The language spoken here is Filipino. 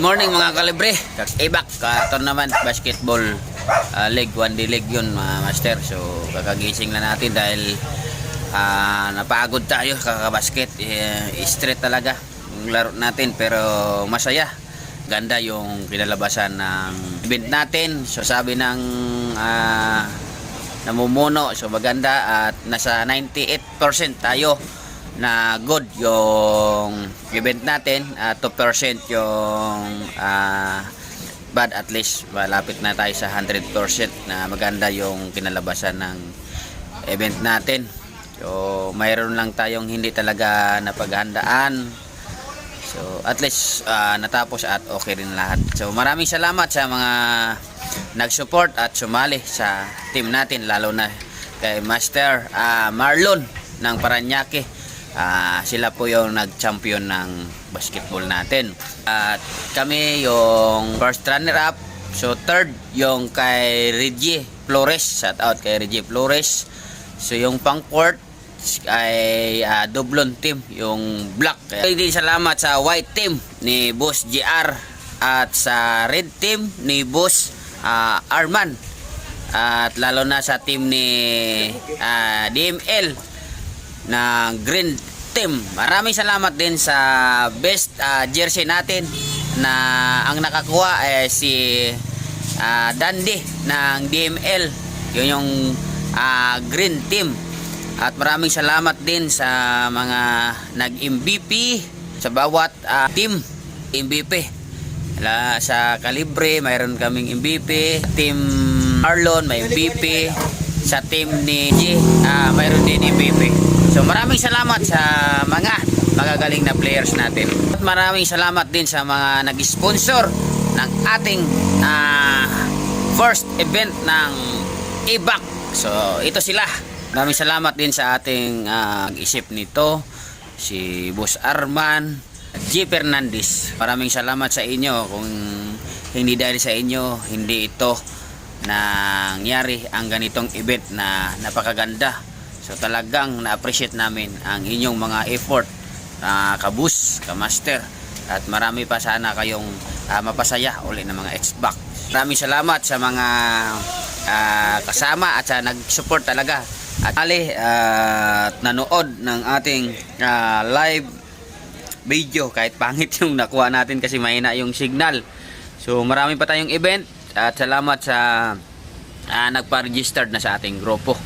Good morning mga kalibre. Ibak uh, tournament basketball uh, league 1D league yun mga master. So kakagising na natin dahil ah, napagod tayo kakabasket. Eh, straight talaga yung laro natin pero masaya. Ganda yung kinalabasan ng event natin. So sabi ng ah, namumuno so maganda at nasa 98% tayo na good yung event natin at 2% yung ah, bad at least malapit na tayo sa 100% na maganda yung kinalabasan ng event natin. So mayroon lang tayong hindi talaga napaghandaan. So at least ah, natapos at okay rin lahat. So maraming salamat sa mga nag-support at sumali sa team natin lalo na kay Master ah, Marlon ng Paranaque Ah, sila po yung nag-champion ng basketball natin. At kami yung first runner-up. So third yung kay Reggie Flores. Shout out kay Reggie Flores. So yung pang fourth ay ah, Dublon team, yung black. Kaya din salamat sa white team ni Boss GR at sa red team ni Boss ah, Arman. At lalo na sa team ni ah, DML ng Green Team. Maraming salamat din sa best ah, jersey natin na ang nakakuha ay si ah, Dandy ng DML. Yun yung ah, Green Team. At maraming salamat din sa mga nag-MVP sa bawat ah, team MVP. La, sa Calibre, mayroon kaming MVP. Team Arlon, may MVP. Sa team ni G, ah, mayroon din MVP. So maraming salamat sa mga magagaling na players natin. At maraming salamat din sa mga nag-sponsor ng ating ah, first event ng IBAC. So ito sila. Maraming salamat din sa ating ah, nag-isip nito. Si Boss Arman, G. Fernandez. Maraming salamat sa inyo. Kung hindi dahil sa inyo, hindi ito nangyari ang ganitong event na napakaganda. So talagang na-appreciate namin ang inyong mga effort na kabus, kamaster at marami pa sana kayong ah, mapasaya uli ng mga Xbox. Maraming salamat sa mga ah, kasama at sa nag-support talaga. At ali at nanood ng ating ah, live video kahit pangit yung nakuha natin kasi mahina yung signal. So marami pa tayong event at salamat sa ah, nagpa-registered na sa ating grupo.